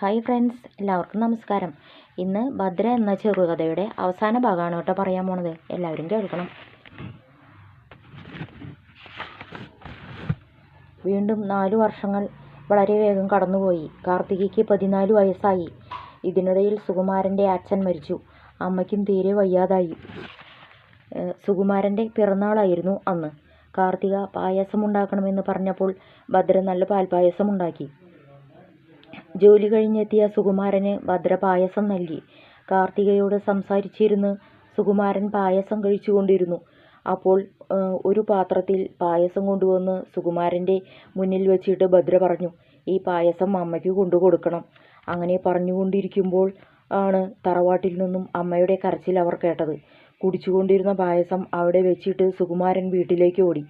Hi friends എല്ലാവർക്കും നമസ്കാരം. ഇന്ന് ഭദ്ര എന്ന ചെറുകഥയുടെ അവസാന ഭാഗമാണ് കേട്ടോ പറയാൻ പോണത്. എല്ലാവരും കേൾക്കണം. വീണ്ടും നാലു വർഷങ്ങൾ വളരെ വേഗം കടന്നുപോയി. കാർത്തികയ്ക്ക് പതിനാല് വയസ്സായി. ഇതിനിടയിൽ സുകുമാരന്റെ അച്ഛൻ മരിച്ചു. അമ്മയ്ക്കും തീരെ വയ്യാതായി. സുകുമാരന്റെ പിറന്നാളായിരുന്നു അന്ന്. കാർത്തിക പായസം ഉണ്ടാക്കണമെന്ന് പറഞ്ഞപ്പോൾ ഭദ്ര നല്ല പാൽപ്പായസം ഉണ്ടാക്കി. ജോലി കഴിഞ്ഞെത്തിയ സുകുമാരന് ഭദ്രപായസം നൽകി. കാർത്തികയോട് സംസാരിച്ചിരുന്ന് സുകുമാരൻ പായസം കഴിച്ചുകൊണ്ടിരുന്നു. അപ്പോൾ ഒരു പാത്രത്തിൽ പായസം കൊണ്ടുവന്ന് സുകുമാരന്റെ മുന്നിൽ വെച്ചിട്ട് ഭദ്ര പറഞ്ഞു ഈ പായസം അമ്മയ്ക്ക് കൊണ്ടു കൊടുക്കണം അങ്ങനെ പറഞ്ഞുകൊണ്ടിരിക്കുമ്പോൾ ആണ് തറവാട്ടിൽ നിന്നും അമ്മയുടെ കരച്ചിൽ അവർ കേട്ടത്. കുടിച്ചുകൊണ്ടിരുന്ന പായസം അവിടെ വെച്ചിട്ട് സുകുമാരൻ വീട്ടിലേക്ക് ഓടി.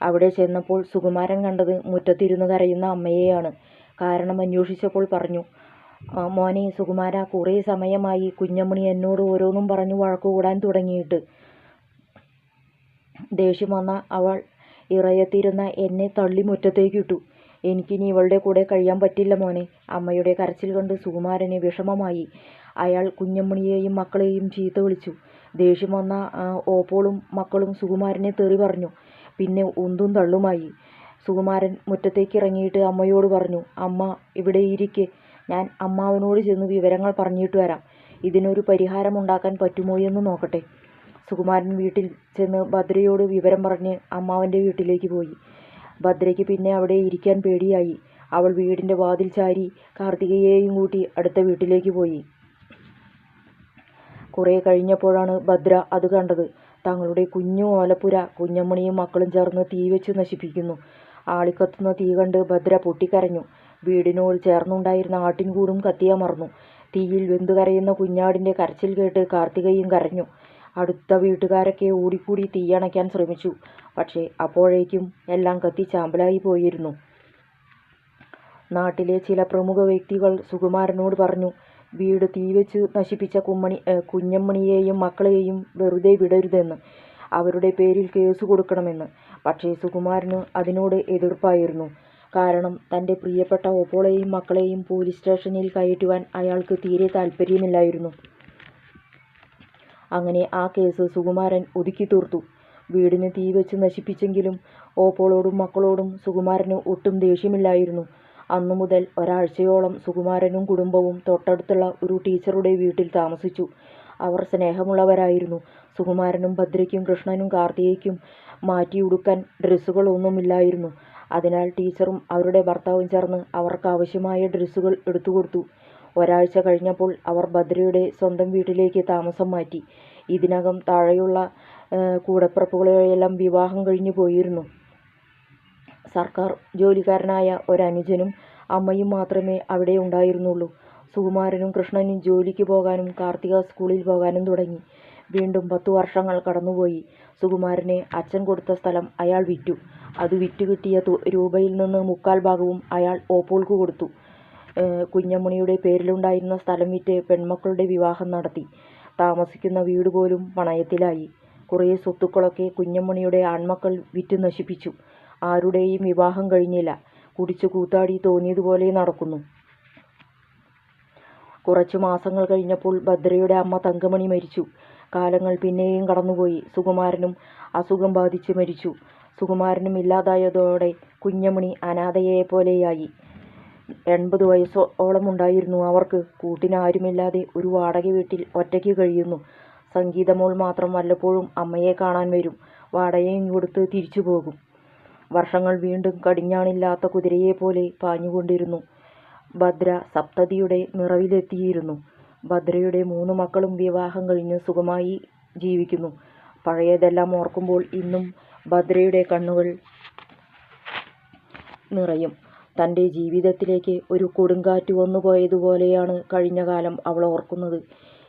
അവിടെ ചെന്നപ്പോൾ സുകുമാരൻ കണ്ടത് മുറ്റത്തിരുന്ന് കരയുന്ന അമ്മയെയാണ്. കാരണം അന്വേഷിച്ചപ്പോൾ പറഞ്ഞു "ആ, മോനെ സുകുമാര കുറേ സമയമായി കുഞ്ഞമ്മണി എന്നോട് ഓരോന്നും പറഞ്ഞു വഴക്ക് കൂടാൻ തുടങ്ങിയിട്ട്. ദേഷ്യം വന്ന അവൾ ഇറയത്തിരുന്ന എന്നെ തള്ളി മുറ്റത്തേക്കിട്ടു. എനിക്കിനി ഇവളുടെ കൂടെ കഴിയാൻ പറ്റില്ല മോനെ. അമ്മയുടെ കരച്ചിൽ കണ്ട് സുകുമാരന് വിഷമമായി. അയാൾ കുഞ്ഞമ്മണിയെയും മക്കളെയും ചീത്ത വിളിച്ചു. ദേഷ്യം വന്ന ഓപ്പോളും മക്കളും സുകുമാരനെ തെറി പറഞ്ഞു. പിന്നെ ഉന്തും തള്ളുമായി. സുകുമാരൻ മുറ്റത്തേക്ക് ഇറങ്ങിയിട്ട് അമ്മയോട് പറഞ്ഞു അമ്മ ഇവിടെ ഇരിക്കെ. ഞാൻ അമ്മാവനോട് ചെന്ന് വിവരങ്ങൾ പറഞ്ഞിട്ട് വരാം. ഇതിനൊരു പരിഹാരം ഉണ്ടാക്കാൻ പറ്റുമോ എന്ന് നോക്കട്ടെ. സുകുമാരൻ വീട്ടിൽ ചെന്ന് ഭദ്രയോട് വിവരം പറഞ്ഞ് അമ്മാവന്റെ വീട്ടിലേക്ക് പോയി. ഭദ്രയ്ക്ക് പിന്നെ അവിടെ ഇരിക്കാൻ പേടിയായി. അവൾ വീടിന്റെ വാതിൽ ചാരി കാർത്തികയെയും കൂട്ടി അടുത്ത വീട്ടിലേക്ക് പോയി. കുറേ കഴിഞ്ഞപ്പോഴാണ് ഭദ്ര അത് കണ്ടത്. തങ്ങളുടെ കുഞ്ഞു ഓലപ്പുര കുഞ്ഞമ്മണിയും മക്കളും ചേർന്ന് തീ വെച്ച് നശിപ്പിക്കുന്നു. ആളിക്കത്തുന്ന തീ കണ്ട് ഭദ്ര പൊട്ടിക്കരഞ്ഞു. വീടിനോട് ചേർന്നുണ്ടായിരുന്ന ആട്ടിൻകൂടും കത്തിയമർന്നു തീയിൽ വെന്തു കരയുന്ന കുഞ്ഞാടിന്റെ കരച്ചിൽ കേട്ട് കാർത്തികയും കരഞ്ഞു. അടുത്ത വീട്ടുകാരൊക്കെ ഓടിക്കൂടി തീയണയ്ക്കാൻ ശ്രമിച്ചു. പക്ഷേ അപ്പോഴേക്കും എല്ലാം കത്തി ചാമ്പലായി പോയിരുന്നു. നാട്ടിലെ ചില പ്രമുഖ വ്യക്തികൾ സുകുമാരനോട് പറഞ്ഞു വീട് തീവെച്ച് നശിപ്പിച്ച കുമ്മണി കുഞ്ഞമ്മണിയെയും മക്കളെയും വെറുതെ വിടരുതെന്ന്. അവരുടെ പേരിൽ കേസ് കൊടുക്കണമെന്ന്. പക്ഷേ സുകുമാരന് അതിനോട് എതിർപ്പായിരുന്നു. കാരണം തന്റെ പ്രിയപ്പെട്ട ഓപ്പോളെയും മക്കളെയും പോലീസ് സ്റ്റേഷനിൽ കയറ്റുവാൻ അയാൾക്ക് തീരെ താല്പര്യമില്ലായിരുന്നു. അങ്ങനെ ആ കേസ് സുകുമാരൻ ഒതുക്കി തീർത്തു. വീടിന് തീ വെച്ച് നശിപ്പിച്ചെങ്കിലും ഓപ്പോളോടും മക്കളോടും സുകുമാരന് ഒട്ടും ദേഷ്യമില്ലായിരുന്നു. അന്നു മുതൽ ഒരാഴ്ചയോളം സുകുമാരനും കുടുംബവും തൊട്ടടുത്തുള്ള ഒരു ടീച്ചറുടെ വീട്ടിൽ താമസിച്ചു. അവർ സ്നേഹമുള്ളവരായിരുന്നു. സുകുമാരനും ഭദ്രയ്ക്കും കൃഷ്ണനും കാർത്തികയ്ക്കും മാറ്റിയുടുക്കാൻ ഡ്രസ്സുകളൊന്നുമില്ലായിരുന്നു. അതിനാൽ ടീച്ചറും അവരുടെ ഭർത്താവും ചേർന്ന് അവർക്ക് ആവശ്യമായ ഡ്രസ്സുകൾ എടുത്തു കൊടുത്തു. ഒരാഴ്ച കഴിഞ്ഞപ്പോൾ അവർ ഭദ്രയുടെ സ്വന്തം വീട്ടിലേക്ക് താമസം മാറ്റി. ഇതിനകം താഴെയുള്ള കൂടപ്പിറപ്പുകളെയെല്ലാം വിവാഹം കഴിഞ്ഞു പോയിരുന്നു. സർക്കാർ ജോലിക്കാരനായ ഒരനുജനും അമ്മയും മാത്രമേ അവിടെ ഉണ്ടായിരുന്നുള്ളൂ. സുകുമാരനും കൃഷ്ണനും ജോലിക്ക് പോകാനും കാർത്തിക സ്കൂളിൽ പോകാനും തുടങ്ങി. വീണ്ടും പത്തു വർഷങ്ങൾ കടന്നുപോയി. സുകുമാരന് അച്ഛൻ കൊടുത്ത സ്ഥലം അയാൾ വിറ്റു. അത് വിറ്റുകിട്ടിയ രൂപയിൽ നിന്ന് മുക്കാൽ ഭാഗവും അയാൾ ഓപ്പോൾക്ക് കൊടുത്തു. കുഞ്ഞമ്മണിയുടെ പേരിലുണ്ടായിരുന്ന സ്ഥലം വിറ്റ് പെൺമക്കളുടെ വിവാഹം നടത്തി. താമസിക്കുന്ന വീട് പോലും പണയത്തിലായി. കുറേ സ്വത്തുക്കളൊക്കെ കുഞ്ഞമ്മണിയുടെ ആൺമക്കൾ വിറ്റ് നശിപ്പിച്ചു. ആരുടെയും വിവാഹം കഴിഞ്ഞില്ല. കുടിച്ചു കൂത്താടി തോന്നിയതുപോലെ നടക്കുന്നു. കുറച്ചു മാസങ്ങൾ കഴിഞ്ഞപ്പോൾ ഭദ്രയുടെ അമ്മ തങ്കമണി മരിച്ചു. കാലങ്ങൾ പിന്നെയും കടന്നുപോയി. സുകുമാരനും അസുഖം ബാധിച്ച് മരിച്ചു. സുകുമാരനും ഇല്ലാതായതോടെ കുഞ്ഞമണി അനാഥയെ പോലെയായി എൺപത് വയസ്സോളം ഉണ്ടായിരുന്നു അവർക്ക്. കൂട്ടിനാരുമില്ലാതെ ഒരു വാടക വീട്ടിൽ ഒറ്റയ്ക്ക് കഴിയുന്നു. സംഗീതമോൾ മാത്രം വല്ലപ്പോഴും അമ്മയെ കാണാൻ വരും. വാടകയും കൊടുത്ത് തിരിച്ചു പോകും. വർഷങ്ങൾ വീണ്ടും കടിഞ്ഞാണില്ലാത്ത കുതിരയെപ്പോലെ പാഞ്ഞുകൊണ്ടിരുന്നു. ഭദ്ര സപ്തതിയുടെ നിറവിലെത്തിയിരുന്നു. ഭദ്രയുടെ മൂന്നു മക്കളും വിവാഹം കഴിഞ്ഞ് സുഖമായി ജീവിക്കുന്നു. പഴയതെല്ലാം ഓർക്കുമ്പോൾ ഇന്നും ഭദ്രയുടെ കണ്ണുകൾ നിറയും. തന്റെ ജീവിതത്തിലേക്ക് ഒരു കൊടുങ്കാറ്റ് വന്നുപോയതുപോലെയാണ് കഴിഞ്ഞകാലം ഓർക്കുന്നത്.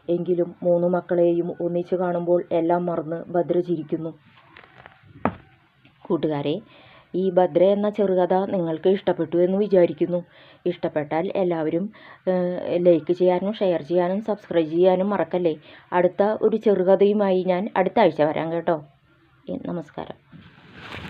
എങ്കിലും മൂന്ന് മക്കളെയും ഒന്നിച്ചു കാണുമ്പോൾ എല്ലാം മറന്ന് ഭദ്ര ചിരിക്കുന്നു. കൂട്ടുകാരെ ഈ ഭദ്ര എന്ന ചെറുകഥ നിങ്ങൾക്ക് ഇഷ്ടപ്പെട്ടു എന്ന് വിചാരിക്കുന്നു. ഇഷ്ടപ്പെട്ടാൽ എല്ലാവരും ലൈക്ക് ചെയ്യാനും ഷെയർ ചെയ്യാനും സബ്സ്ക്രൈബ് ചെയ്യാനും മറക്കല്ലേ? അടുത്ത ഒരു ചെറുകഥയുമായി ഞാൻ അടുത്ത ആഴ്ച വരാം കേട്ടോ. നമസ്കാരം.